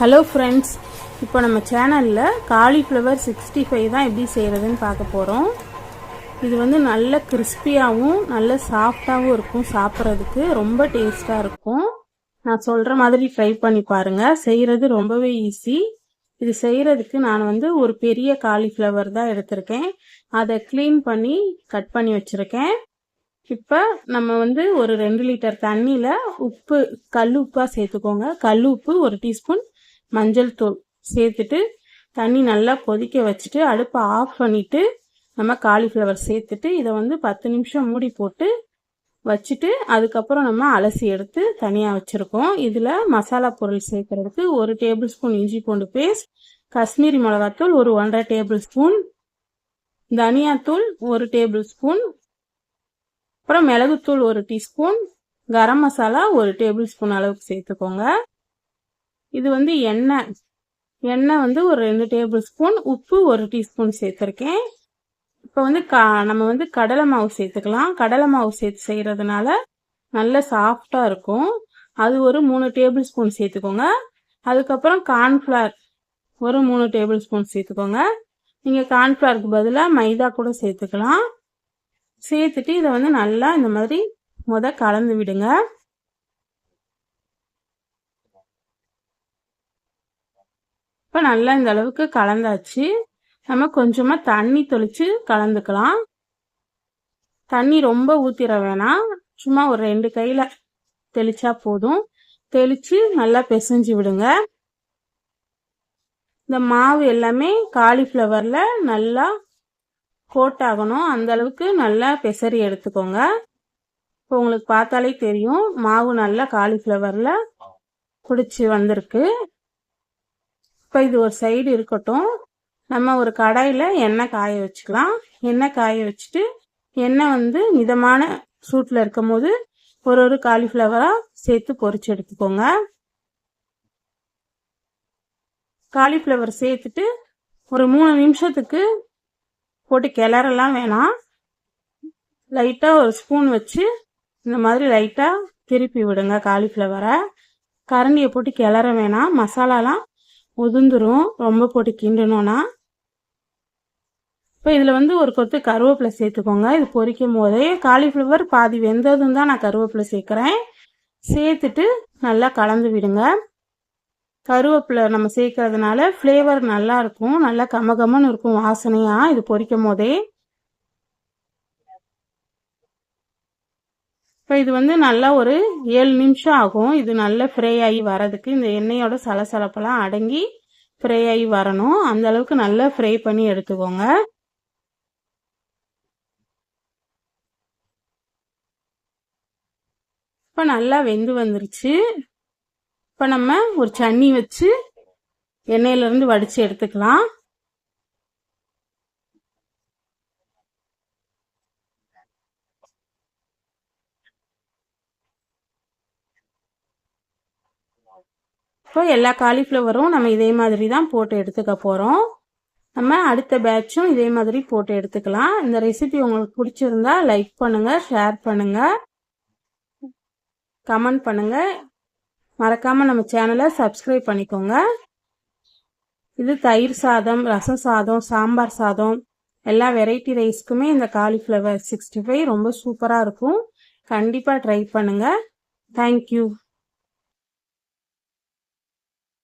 Hello friends இப்போ நம்ம சேனலில் காலிஃப்ளவர் சிக்ஸ்டி ஃபைவ் தான் எப்படி செய்கிறதுன்னு பார்க்க போகிறோம் இது வந்து நல்ல கிறிஸ்பியாகவும் நல்ல சாஃப்டாகவும் இருக்கும் சாப்பிட்றதுக்கு. ரொம்ப டேஸ்ட்டாக இருக்கும். நான் சொல்கிற மாதிரி ட்ரை பண்ணி பாருங்கள் செய்கிறது ரொம்பவே ஈஸி இது செய்கிறதுக்கு நான் வந்து ஒரு பெரிய காலிஃப்ளவர் தான் எடுத்திருக்கேன். அதை க்ளீன் பண்ணி கட் பண்ணி வச்சுருக்கேன். இப்போ நம்ம வந்து ஒரு ரெண்டு லிட்டர் தண்ணியில் உப்பு கல் உப்பாக சேர்த்துக்கோங்க. கல் உப்பு ஒரு டீஸ்பூன் மஞ்சள் தூள் சேர்த்துட்டு தண்ணி நல்லா கொதிக்க வச்சுட்டு அடுப்பை ஆஃப் பண்ணிவிட்டு நம்ம காலிஃப்ளவர் சேர்த்துட்டு இதை வந்து பத்து நிமிஷம் மூடி போட்டு வச்சுட்டு அதுக்கப்புறம் நம்ம அலசி எடுத்து தனியாக வச்சுருக்கோம். இதில் மசாலா பொருள் சேர்க்கறதுக்கு ஒரு டேபிள் ஸ்பூன் இஞ்சி பூண்டு பேஸ்ட் காஷ்மீரி மிளகாத்தூள் ஒரு ஒன்றரை டேபிள் ஸ்பூன் தனியாத்தூள் ஒரு டேபிள் ஸ்பூன் அப்புறம் மிளகுத்தூள் ஒரு டீஸ்பூன் கரம் மசாலா ஒரு டேபிள் ஸ்பூன் அளவுக்கு சேர்த்துக்கோங்க. இது வந்து எண்ணெய். எண்ணெய் வந்து ஒரு ரெண்டு டேபிள் ஸ்பூன் உப்பு ஒரு டீஸ்பூன் சேர்த்துருக்கேன். இப்போ வந்து கா நம்ம வந்து கடலை மாவு சேர்த்துக்கலாம். கடலை மாவு சேர்த்து செய்கிறதுனால நல்ல சாஃப்டாக இருக்கும். அது ஒரு மூணு டேபிள் ஸ்பூன் சேர்த்துக்கோங்க. அதுக்கப்புறம் கார்ன்ஃப்ளவர் ஒரு மூணு டேபிள் ஸ்பூன் சேர்த்துக்கோங்க. நீங்கள் கார்ன்ஃப்ளவருக்கு பதிலாக மைதா கூட சேர்த்துக்கலாம். சேர்த்துட்டு இதை வந்து நல்லா இந்த மாதிரி முத கலந்து விடுங்க. இப்போ நல்லா இந்த அளவுக்கு கலந்தாச்சு. நம்ம கொஞ்சமாக தண்ணி தெளித்து கலந்துக்கலாம். தண்ணி ரொம்ப ஊற்றிட வேணாம். சும்மா ஒரு ரெண்டு கையில் தெளிச்சா போதும். தெளித்து நல்லா பிசைஞ்சு விடுங்க. இந்த மாவு எல்லாமே காலிஃப்ளவரில் நல்லா கோட் ஆகணும். அந்த அளவுக்கு நல்லா பெசரி எடுத்துக்கோங்க. இப்போ உங்களுக்கு பார்த்தாலே தெரியும். மாவு நல்லா காலிஃப்ளவரில் பிடிச்சி வந்திருக்கு. இப்போ இது ஒரு சைடு இருக்கட்டும். நம்ம ஒரு கடாயில் எண்ணெய் காய வச்சுக்கலாம். எண்ணெய் காய வச்சுட்டு எண்ணெய் வந்து மிதமான சூட்டில் இருக்கும் போது ஒரு ஒரு காலிஃப்ளவராக சேர்த்து பொறிச்சு எடுத்துக்கோங்க. காலிஃப்ளவர் சேர்த்துட்டு ஒரு மூணு நிமிஷத்துக்கு போட்டு கிளறலாம் வேணாம். லைட்டாக ஒரு ஸ்பூன் வச்சு இந்த மாதிரி லைட்டாக திருப்பி விடுங்க காலிஃப்ளவரை கரண்டியை போட்டு கிளற வேணாம். மசாலாலாம் உதிர்ந்துரும். ரொம்ப போட்டு கிண்டணும்னா. இப்போ இதில் வந்து ஒரு கொத்து கருவேப்பிலை சேர்த்துக்கோங்க. இது பொரிக்கும் போதே காலிஃப்ளவர் பாதி வெந்ததும் தான் நான் கருவேப்பிலை சேர்க்குறேன். சேர்த்துட்டு நல்லா கலந்து விடுங்க. கருவேப்பிலை நம்ம சேர்க்கறதுனால ஃப்ளேவர் நல்லாயிருக்கும் நல்லா கமகமன்னு இருக்கும் வாசனையாக இது பொரிக்கும் போதே. இப்போ இது வந்து நல்லா ஒரு ஏழு நிமிஷம் ஆகும். இது நல்லா ஃப்ரை ஆகி வரதுக்கு இந்த எண்ணெயோட சலசலப்பெல்லாம் அடங்கி ஃப்ரை ஆகி வரணும். அந்த அளவுக்கு நல்லா ஃப்ரை பண்ணி எடுத்துக்கோங்க. இப்போ நல்லா வெந்து வந்துருச்சு. இப்போ நம்ம ஒரு சன்னி வச்சு எண்ணெயிலேருந்து வடித்து எடுத்துக்கலாம். இப்போ எல்லா காலிஃப்ளவரும் நம்ம இதே மாதிரி தான் போட்டு எடுத்துக்க போகிறோம் நம்ம அடுத்த பேட்சும் இதே மாதிரி போட்டு எடுத்துக்கலாம். இந்த ரெசிபி உங்களுக்கு பிடிச்சிருந்தா லைக் பண்ணுங்கள் ஷேர் பண்ணுங்கள் கமெண்ட் பண்ணுங்கள் மறக்காமல் நம்ம சேனலை சப்ஸ்கிரைப் பண்ணிக்கோங்க. இது தயிர் சாதம் ரசம் சாதம் சாம்பார் சாதம் எல்லா வெரைட்டி ரைஸ்க்குமே இந்த காலிஃப்ளவர் சிக்ஸ்டி ஃபைவ் ரொம்ப சூப்பராக இருக்கும். கண்டிப்பாக ட்ரை பண்ணுங்கள் தேங்க்யூ